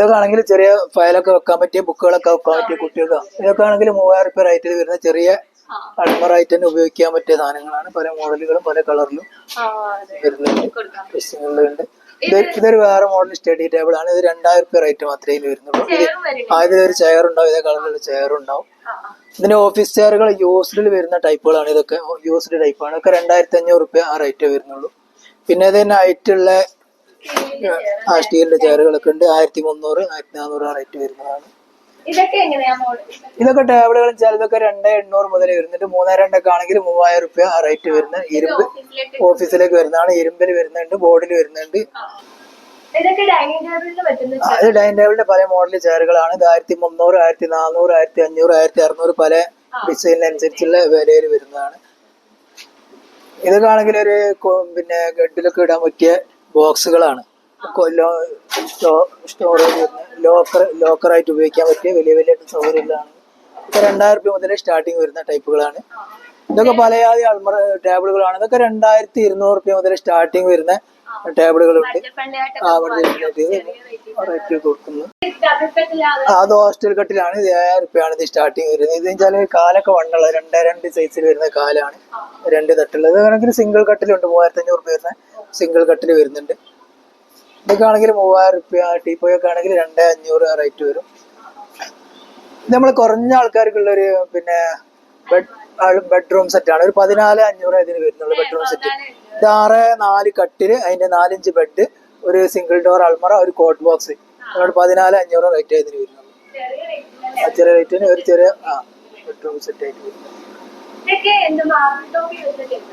ഇതൊക്കെ ആണെങ്കിൽ ചെറിയ ഫയലൊക്കെ വെക്കാൻ പറ്റിയ ബുക്കുകളൊക്കെ വെക്കാൻ പറ്റിയ കുട്ടികൾക്ക്. ഇതൊക്കെ ആണെങ്കിൽ മൂവായിരം റുപ്യ റേറ്റിൽ വരുന്ന ചെറിയ അൾമറായിട്ട് തന്നെ ഉപയോഗിക്കാൻ പറ്റിയ സാധനങ്ങളാണ്. പല മോഡലുകളും പല കളറിലും വരുന്നുണ്ട് ഇതൊരു വേറെ മോഡൽ സ്റ്റഡി ടേബിൾ ആണ്. ഇത് രണ്ടായിരം റുപ്യ റേറ്റ് മാത്രമേ ഇതിന് വരുന്നുള്ളൂ. ഇത് ചെയറും വരുന്നുണ്ട് ആ ഇതിലൊരു ചെയർ ഉണ്ടാവും. ഇതേ കളറിലുള്ള ചെയർ ഉണ്ടാവും. ഇതിന്റെ ഓഫീസ് ചെയറുകൾ യൂസ്ഡിൽ വരുന്ന ടൈപ്പുകളാണ് ഇതൊക്കെ. യൂസ്ഡ് ടൈപ്പാണ് ഇതൊക്കെ രണ്ടായിരത്തി അഞ്ഞൂറ് റുപ്യ ആ റേറ്റേ വരുന്നുള്ളൂ. പിന്നെ ഇതിന് ഹൈറ്റുള്ള ആ സ്റ്റീലിന്റെ ചെയറുകളൊക്കെ ഉണ്ട്. ആയിരത്തി മുന്നൂറ് ആയിരത്തി നാനൂറ് ആ റേറ്റ് വരുന്നതാണ്. ഇതൊക്കെ ടേബിളുകളും ചിലതൊക്കെ രണ്ട് എണ്ണൂറ് മുതൽ വരുന്നുണ്ട്. മൂന്നേ രണ്ടൊക്കെ ആണെങ്കിൽ മൂവായിരം റുപ്യ റേറ്റ് വരുന്ന ഇരുമ്പ് ഓഫീസിലേക്ക് വരുന്നതാണ്. ഇരുമ്പിൽ വരുന്നുണ്ട് ബോർഡിൽ വരുന്നുണ്ട്. അത് ഡൈനിങ് ടേബിളിന്റെ പല മോഡൽ ചെയറുകളാണ്. ഇത് ആയിരത്തി മുന്നൂറ് ആയിരത്തി നാനൂറ് ആയിരത്തി അഞ്ഞൂറ് ആയിരത്തി അറുന്നൂറ് പല ഡിസൈനിനനുസരിച്ചുള്ള വിലയിൽ വരുന്നതാണ്. ഇതൊക്കെ ആണെങ്കിൽ ഒരു പിന്നെ ഗഡിലൊക്കെ ഇടാൻ പറ്റിയ ബോക്സുകളാണ്. സ്റ്റോറേജ് ലോക്കർ ലോക്കറായിട്ട് ഉപയോഗിക്കാൻ പറ്റിയ വലിയ വലിയ സൗകര്യങ്ങളാണ്. ഇതൊക്കെ രണ്ടായിരം രൂപ മുതൽ സ്റ്റാർട്ടിങ് വരുന്ന ടൈപ്പുകളാണ്. ഇതൊക്കെ പലയാതി അൾമറ ടേബിളുകളാണ്. ഇതൊക്കെ രണ്ടായിരത്തി ഇരുന്നൂറ് രൂപ മുതൽ സ്റ്റാർട്ടിങ് വരുന്ന ടേബിളുകളുണ്ട്. ആ കൊടുക്കുന്നു. അത് ഹോസ്റ്റൽ കട്ടിലാണ്. ഇത് ഏഴായിരം റുപ്യാണ് ഇത് സ്റ്റാർട്ടിങ് വരുന്നത്. ഇത് വെച്ചാൽ കാലൊക്കെ വണ്ണുള്ള രണ്ട് രണ്ട് സൈസിൽ വരുന്ന കാലാണ്. രണ്ട് തട്ടുള്ളത്. ഇതാണെങ്കിൽ സിംഗിൾ കട്ടിലുണ്ട്. മൂവായിരത്തി അഞ്ഞൂറ് രൂപ വരുന്ന സിംഗിൾ കട്ടിൽ വരുന്നുണ്ട്. ഇതൊക്കെ ആണെങ്കിൽ മൂവായിരം റുപ്യ ടീപ്പോയൊക്കെ ആണെങ്കിൽ രണ്ട് അഞ്ഞൂറ് റേറ്റ് വരും. നമ്മൾ കുറഞ്ഞ ആൾക്കാർക്കുള്ള ഒരു പിന്നെ ബെഡ് ബെഡ്റൂം ആണ്. ഒരു പതിനാല് അഞ്ഞൂറ് ഇതിന് വരുന്നുള്ളൂ ബെഡ്റൂം സെറ്റ് ഇത് ആറ് നാല് കട്ടിൽ അതിന്റെ നാലഞ്ച് ബെഡ് ഒരു സിംഗിൾ ഡോർ അൾമറ ഒരു കോട്ട് ബോക്സ് നമ്മുടെ പതിനാല് അഞ്ഞൂറ് റേറ്റ് ഇതിന് വരുന്നുള്ളൂ. ചെറിയ റേറ്റിന് ഒരു ചെറിയ ആ ബെഡ്റൂം സെറ്റ് ആയിട്ട് വരും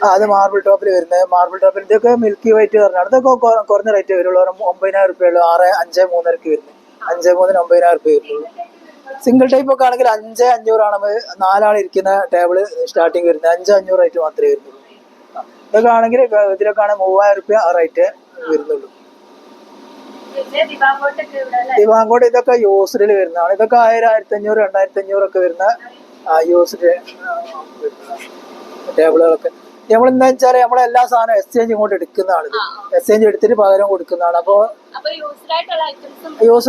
അത് മാർബിൾ ടോപ്പിൽ വരുന്നത്. മാർബിൾ ടോപ്പിൽ ഇതൊക്കെ മിൽക്കി വൈറ്റ് പറഞ്ഞാണ്. ഇതൊക്കെ കുറഞ്ഞ റേറ്റ് വരുള്ളൂ. ഒമ്പതിനായിരം റുപ്യ ഉള്ളൂ. ആറ് അഞ്ച് മൂന്നരക്ക് വരുന്നത്. അഞ്ച് മൂന്നിന് ഒമ്പതിനായിരം റുപ്യ വരുന്നുള്ളൂ സിംഗിൾ ടൈപ്പ് ഒക്കെ ആണെങ്കിൽ അഞ്ച് അഞ്ഞൂറാണ് നമ്മൾ നാലാൾ ഇരിക്കുന്ന ടേബിൾ സ്റ്റാർട്ടിങ് വരുന്നത്. അഞ്ച് അഞ്ഞൂറ് റേറ്റ് മാത്രമേ വരുന്നുള്ളൂ. ഇതൊക്കെ ആണെങ്കിൽ ഇതിലൊക്കെ ആണെങ്കിൽ മൂവായിരം റുപ്യ റേറ്റ് വരുന്നുള്ളൂ. ദിവാങ്കോട്ട് ഇതൊക്കെ യൂസ്ഡിൽ വരുന്നതാണ്. ഇതൊക്കെ ആയിരം ആയിരത്തി അഞ്ഞൂറ് രണ്ടായിരത്തി അഞ്ഞൂറ് ഒക്കെ വരുന്ന യൂസ്ഡ് ടേബിളുകളൊക്കെ നമ്മൾ എന്താ വെച്ചാൽ നമ്മളെ എല്ലാ സാധനവും എക്സ്ചേഞ്ച് ഇങ്ങോട്ട് എടുക്കുന്ന ആൾ. എക്സ്ചേഞ്ച് എടുത്തിട്ട് പകരം കൊടുക്കുന്ന അപ്പോൾ അപ്പൊ യൂസ്ഡ്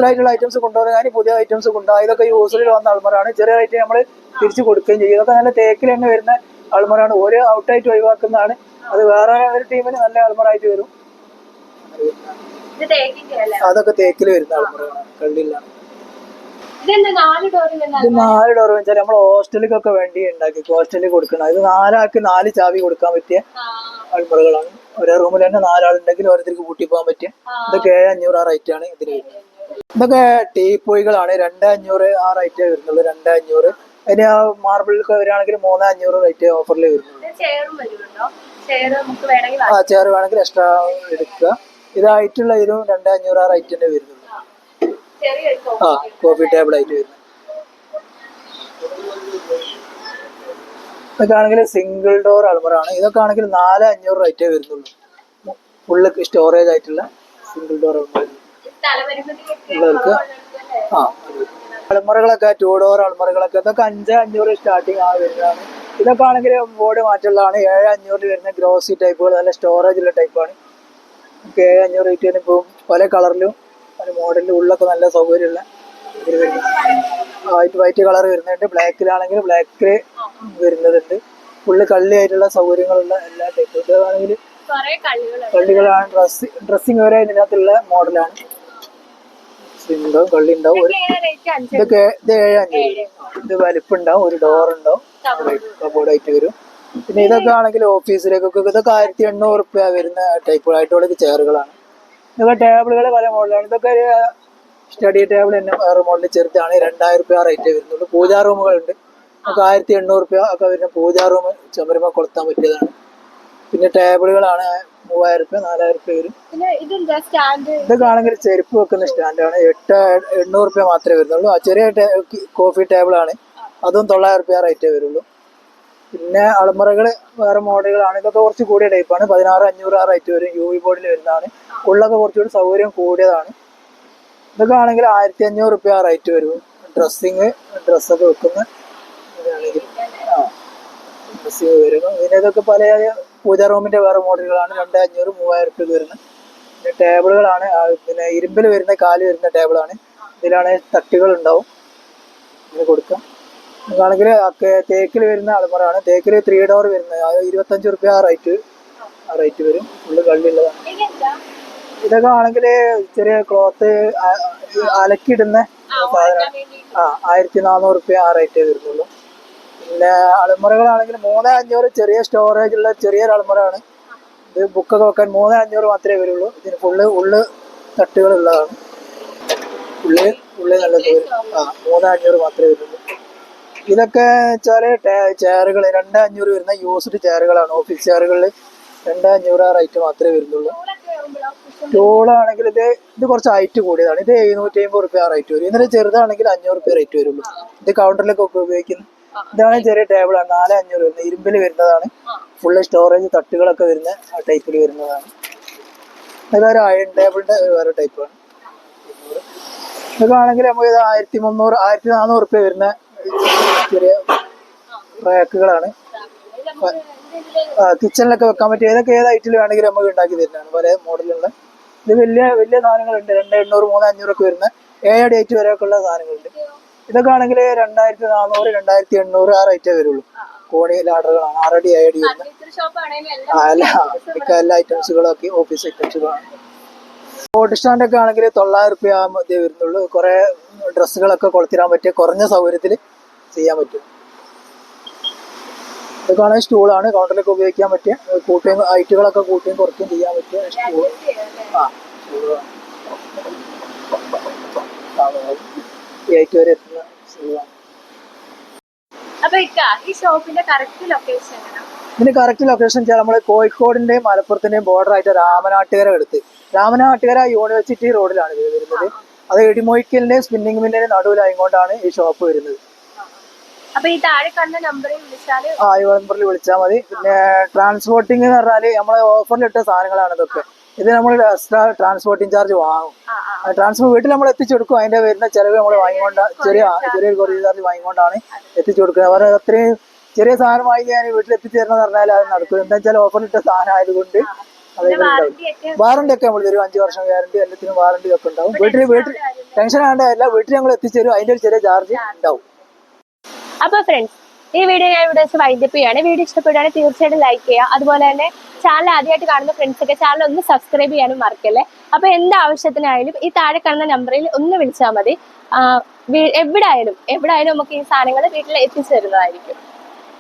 ആയിട്ടുള്ള ഐറ്റംസും കൊണ്ടുവന്ന് കാര്യം പുതിയ ഐറ്റംസ് കൊണ്ടുപോകും ഇതൊക്കെ യൂസ്ഫുള്ളിൽ വന്ന ആൾമാരാണ്. ചെറിയ റേറ്റ് നമ്മൾ തിരിച്ചു കൊടുക്കുകയും ചെയ്യും. ഇതൊക്കെ നല്ല തേക്കിൽ തന്നെ വരുന്ന ആൾമാരാണ്. ഒരു ഔട്ടായിട്ട് ഒഴിവാക്കുന്നതാണ് അത് വേറെ ഒരു ടീമിന് നല്ല ആൾമാരായിട്ട് വരും. അതൊക്കെ തേക്കിൽ വരുന്ന ആൾമാരാണ്. ഡോറിൽ ഇത് നാല് ഡോർ വെച്ചാൽ നമ്മൾ ഹോസ്റ്റലിക്കൊക്കെ വേണ്ടി ഉണ്ടാക്കി ഹോസ്റ്റലിൽ കൊടുക്കണം. ഇത് നാലാൾക്ക് നാല് ചാവി കൊടുക്കാൻ പറ്റിയ അൾമറകളാണ് ഒരേ റൂമിൽ തന്നെ നാലാളുണ്ടെങ്കിൽ ഓരോരുത്തർക്ക് കൂട്ടി പോകാൻ പറ്റിയ ഇതൊക്കെ ഏഴ് അഞ്ഞൂറ് ആ റേറ്റ് ആണ് ഇതിന് വരുന്നത്. ഇതൊക്കെ ടീപ്പോയികളാണ് രണ്ട് അഞ്ഞൂറ് ആ റേറ്റ് വരുന്നുള്ളൂ രണ്ട് അഞ്ഞൂറ്. അതിന് ആ മാർബിളൊക്കെ വരികയാണെങ്കിൽ മൂന്ന് അഞ്ഞൂറ് റേറ്റ് ഓഫറിൽ വരുന്നുള്ളൂ ആ ചെയർ വേണമെങ്കിൽ എക്സ്ട്രാ എടുക്കുക. ഇതായിട്ടുള്ള ഇതും രണ്ട് അഞ്ഞൂറ് ആ റേറ്റ് തന്നെ വരുന്നുള്ളൂ ചെറിയ ആ കോഫി ടേബിൾ ആയിട്ട് വരുന്നത്. ഇതൊക്കെ ആണെങ്കിൽ സിംഗിൾ ഡോർ അൾമറാണ് ഇതൊക്കെ ആണെങ്കിൽ നാല് അഞ്ഞൂറ് റേറ്റേ വരുന്നുള്ളൂ. ഫുള്ള് സ്റ്റോറേജ് ആയിട്ടുള്ള സിംഗിൾ ഡോർ അൾമറ ഉള്ളവർക്ക് ആ അൾമറകളൊക്കെ ടൂ ഡോർ അൾമറകളൊക്കെ ഇതൊക്കെ അഞ്ച് അഞ്ഞൂറ് സ്റ്റാർട്ടിങ് ആ വരുന്നതാണ്. ഇതൊക്കെ ആണെങ്കിൽ ബോർഡ് മാറ്റുള്ളതാണ് ഏഴ് അഞ്ഞൂറിൽ വരുന്ന ഗ്രോസി ടൈപ്പുകൾ നല്ല സ്റ്റോറേജ് ഉള്ള ടൈപ്പാണ് ഏഴ് അഞ്ഞൂറ് റേറ്റ് വരുമ്പോൾ പല കളറിലും പല മോഡലിൽ ഉള്ളൊക്കെ നല്ല സൗകര്യമുള്ള ഇതിൽ വരുന്നത് വൈറ്റ് വൈറ്റ് കളർ വരുന്നുണ്ട്. ബ്ലാക്കിലാണെങ്കിൽ ബ്ലാക്ക് വരുന്നതുണ്ട്. ഫുള്ള് കള്ളിയായിട്ടുള്ള സൗകര്യങ്ങളുള്ള എല്ലാ ടൈപ്പുകളാണെങ്കിൽ കള്ളികളാണ്. ഡ്രസ് ഡ്രസ്സിങ് വരെ ഇതിനകത്തുള്ള മോഡലാണ്. ഉണ്ടാവും കള്ളി ഉണ്ടാവും ഒരു ഇതൊക്കെ ഇത് ഏഴ് അഞ്ഞൂറ് ഇത് വലിപ്പുണ്ടാവും. ഒരു ഡോർ ഉണ്ടാവും. കബോർഡ് ആയിട്ട് വരും. പിന്നെ ഇതൊക്കെ ആണെങ്കിൽ ഓഫീസിലേക്കൊക്കെ ഇതൊക്കെ ആയിരത്തി എണ്ണൂറ് റുപ്യ വരുന്ന ടൈപ്പുകളായിട്ടുള്ള ചെയറുകളാണ്. ഇതൊക്കെ ടേബിളുകൾ പല മോഡലാണ്. ഇതൊക്കെ ഒരു സ്റ്റഡി ടേബിൾ തന്നെ വേറെ മോഡൽ ചെറുതാണ്. രണ്ടായിരം റുപ്യ റേറ്റ് വരുന്നുള്ളൂ. പൂജാ റൂമുകളുണ്ട്. നമുക്ക് ആയിരത്തി എണ്ണൂറ് റുപ്യ ഒക്കെ വരുന്ന പൂജാ റൂം ചുമരുമ്പോൾ കൊളുത്താൻ പറ്റിയതാണ്. പിന്നെ ടേബിളുകളാണ് മൂവായിരം റുപ്യ നാലായിരം റുപ്യ വരും. ഇതൊക്കെ ആണെങ്കിൽ ചെരുപ്പ് വെക്കുന്ന സ്റ്റാൻഡാണ്. എട്ട് എണ്ണൂറ് റുപ്യ മാത്രമേ വരുന്നുള്ളൂ. ആ ചെറിയ കോഫി ടേബിളാണ്. അതും തൊള്ളായിരം റുപ്യ റേറ്റേ വരുള്ളൂ. പിന്നെ അളമുറകൾ വേറെ മോഡലുകളാണ് ഇതൊക്കെ കുറച്ച് കൂടിയ ടൈപ്പാണ് പതിനാറ് അഞ്ഞൂറ് ആ റേറ്റ് വരും. യു വി ബോർഡിൽ വരുന്നതാണ്. ഉള്ളൊക്കെ കുറച്ചുകൂടി സൗകര്യം കൂടിയതാണ്. ഇതൊക്കെ ആണെങ്കിൽ ആയിരത്തി അഞ്ഞൂറ് റുപ്യ ആ റേറ്റ് വരും. ഡ്രസ്സിങ് ഡ്രസ്സൊക്കെ വെക്കുന്ന ഇതാണെങ്കിൽ. ആ ഡ്രസ്സിങ് പിന്നെ ഇതൊക്കെ പല പൂജാ റൂമിന്റെ വേറെ മോഡലുകളാണ് രണ്ട് അഞ്ഞൂറ് മൂവായിരം റുപ്യ വരുന്നത് പിന്നെ ടേബിളുകളാണ് പിന്നെ ഇരുമ്പിൽ വരുന്ന കാൽ വരുന്ന ടേബിളാണ് ഇതിലാണ് തട്ടുകൾ ഉണ്ടാവും. ഇത് കൊടുക്കാം. ഇതാണെങ്കിൽ തേക്കിൽ വരുന്ന അലമുറയാണ് തേക്കിൽ ത്രീ ഡോർ വരുന്നത് അത് ഇരുപത്തഞ്ച് റുപ്യ ആ റേറ്റ് ആ റേറ്റ് വരും. ഫുള്ള് കള്ളിയുള്ളതാണ്. ഇതൊക്കെ ആണെങ്കിൽ ചെറിയ ക്ലോത്ത് അലക്കിയിടുന്ന സാധനം വേണ്ടി ആ ആയിരത്തി നാനൂറ് റുപ്യ ആ റേറ്റ് വരുന്നുള്ളൂ. പിന്നെ അലമുറകളാണെങ്കിൽ മൂന്ന് അഞ്ഞൂറ് ചെറിയ സ്റ്റോറേജ് ഉള്ള ചെറിയൊരു അലമുറയാണ്. ഇത് ബുക്കൊക്കെ വെക്കാൻ മൂന്ന് അഞ്ഞൂറ് മാത്രമേ വരുള്ളൂ. ഇതിന് ഫുള്ള് ഉള്ള് തട്ടുകളുള്ളതാണ്. ഉള്ളിൽ ഉള്ളി ഉള്ളി നല്ല ആ മൂന്ന് അഞ്ഞൂറ് മാത്രമേ വരുള്ളൂ. ഇതൊക്കെ വെച്ചാൽ ചെയറുകൾ രണ്ട് അഞ്ഞൂറ് വരുന്ന യൂസ്ഡ് ചെയറുകളാണ്. ഓഫീസ് ചെയറുകളിൽ രണ്ട് അഞ്ഞൂറ് റേറ്റ് മാത്രമേ വരുന്നുള്ളൂ. ടോളാണെങ്കിൽ ഇത് ഇത് കുറച്ച് ഹൈറ്റ് കൂടിയതാണ്. ഇത് എഴുന്നൂറ്റി അമ്പത് റുപ്യ റേറ്റ് വരും. ഇതിന് ചെറുതാണെങ്കിൽ അഞ്ഞൂറ് റുപ്യ റേറ്റ് വരുള്ളൂ. ഇത് കൗണ്ടറിലേക്കൊക്കെ ഉപയോഗിക്കുന്നു ഇതാണ് ചെറിയ ടേബിളാണ് നാല് അഞ്ഞൂറ് വരുന്നത്. ഇരുമ്പിൽ വരുന്നതാണ്. ഫുള്ള് സ്റ്റോറേജ് തട്ടുകളൊക്കെ വരുന്ന ആ ടൈപ്പിൽ വരുന്നതാണ്. ഇതൊരു അയൺ ടേബിളിന്റെ വേറെ ടൈപ്പാണ് ഇതൊക്കെ ആണെങ്കിൽ നമുക്ക് ഇത് ആയിരത്തി മുന്നൂറ് ആയിരത്തി നാനൂറ് റുപ്യ വരുന്ന ചെറിയ റാക്കുകളാണ്. കിച്ചണിലൊക്കെ വെക്കാൻ പറ്റിയ ഏതൊക്കെ ഏത് ഐറ്റിൽ വേണമെങ്കിലും നമുക്ക് ഉണ്ടാക്കി തരുന്നതാണ്. പല മോഡലുള്ള ഇത് വലിയ വലിയ സാധനങ്ങളുണ്ട്. രണ്ട് എണ്ണൂറ് മൂന്ന് അഞ്ഞൂറൊക്കെ വരുന്ന ഏഴ് ഡേറ്റ് വരെയൊക്കെ ഉള്ള സാധനങ്ങളുണ്ട്. ഇതൊക്കെ ആണെങ്കിൽ രണ്ടായിരത്തി നാനൂറ് രണ്ടായിരത്തി എണ്ണൂറ് ആ റേറ്റേ വരുള്ളൂ കോണി ലാഡറുകളാണ്. ആറടി ഏഴടി വരുന്ന. ഇതൊക്കെ എല്ലാ ഐറ്റംസുകളൊക്കെ ഓഫീസ് ഐറ്റംസുകളാണ് ഓട്ടോ ഒക്കെ ആണെങ്കിൽ തൊള്ളായിരം റുപ്യ മതിയേ വരുന്നുള്ളൂ. കുറേ ഡ്രസ്സുകളൊക്കെ കൊളുത്തിരാൻ പറ്റിയ കുറഞ്ഞ സൗകര്യത്തിൽ ചെയ്യാൻ പറ്റും. ഇതൊക്കെ ആണെങ്കിൽ സ്റ്റൂളാണ് കൗണ്ടറിലൊക്കെ ഉപയോഗിക്കാൻ പറ്റിയ കൂട്ടുകയും ഐറ്റുകളൊക്കെ കൂട്ടുകയും കുറയ്ക്കുകയും ചെയ്യാൻ പറ്റിയ സ്റ്റൂൾ ആ സ്റ്റൂളാണ് ഐറ്റ് വരെ എത്തുന്ന സ്റ്റൂളാണ് ഇതിന് കറക്റ്റ് ലൊക്കേഷൻ വെച്ചാൽ നമ്മൾ കോഴിക്കോടിന്റെയും മലപ്പുറത്തിന്റെയും ബോർഡർ ആയിട്ട് രാമനാട്ടുകര എടുത്ത് രാമനാട്ടുകര യൂണിവേഴ്സിറ്റി റോഡിലാണ് ഇത് വരുന്നത്. അത് എടിമോയ്ക്കലിന്റെ സ്പിന്നിങ് മില്ലിന്റെ നടുവിലായിക്കൊണ്ടാണ് ഈ ഷോപ്പ് വരുന്നത്. അപ്പൊ ഈ താഴെ കാണുന്ന നമ്പറിൽ വിളിച്ചാൽ ആ ഈ നമ്പറിൽ വിളിച്ചാൽ മതി. പിന്നെ ട്രാൻസ്പോർട്ടിംഗ് എന്ന് പറഞ്ഞാൽ നമ്മളെ ഓഫറിലിട്ട സാധനങ്ങളാണ് ഇതൊക്കെ. ഇത് നമ്മൾ എക്സ്ട്രാ ട്രാൻസ്പോർട്ടിംഗ് ചാർജ് വാങ്ങും. ട്രാൻസ്പോർട്ട് വീട്ടിൽ നമ്മൾ എത്തിച്ചു കൊടുക്കും അതിന്റെ വരുന്ന ചെലവ് നമ്മൾ വാങ്ങിക്കൊണ്ട് ചെറിയ ചെറിയ കൊറിയർ ചാർജ് വാങ്ങിക്കൊണ്ടാണ് എത്തിച്ചു കൊടുക്കുന്നത് അവർ അത്രയും ചെറിയ സാധനം വാങ്ങി ഞാൻ വീട്ടിൽ എത്തിച്ചു തരണം പറഞ്ഞാൽ അത് നടക്കും. എന്താ വെച്ചാൽ ഓഫറിലിട്ട സാധനം ആയതുകൊണ്ട് വാറണ്ടി ഒക്കെ നമ്മൾ തരും. അഞ്ച് വർഷം ഗ്യാരണ്ടി എല്ലാത്തിനും വാറണ്ടി ഒക്കെ ഉണ്ടാവും. വീട്ടിൽ വീട്ടിൽ ടെൻഷൻ ആകേണ്ടതല്ല വീട്ടിൽ ഞങ്ങൾ എത്തിച്ചേരും അതിന്റെ ഒരു ചെറിയ ചാർജ് ഉണ്ടാവും. അപ്പൊ ഫ്രണ്ട്സ് ഈ വീഡിയോ ഞാൻ ഇവിടെ വെച്ച് വൈൻഡപ്പ് ചെയ്യാണ് വീഡിയോ ഇഷ്ടപ്പെടുകയാണെങ്കിൽ തീർച്ചയായിട്ടും ലൈക്ക് ചെയ്യുക. അതുപോലെ തന്നെ ചാനൽ ആദ്യമായിട്ട് കാണുന്ന ഫ്രണ്ട്സ് ഒക്കെ ചാനൽ ഒന്ന് സബ്സ്ക്രൈബ് ചെയ്യാനും മറക്കല്ലേ? അപ്പൊ എന്ത് ആവശ്യത്തിനായാലും ഈ താഴെ കാണുന്ന നമ്പറിൽ ഒന്ന് വിളിച്ചാൽ മതി. എവിടെ ആയാലും എവിടെ ആയാലും നമുക്ക് ഈ സാധനങ്ങൾ വീട്ടിൽ എത്തിച്ചു തരുന്നതായിരിക്കും.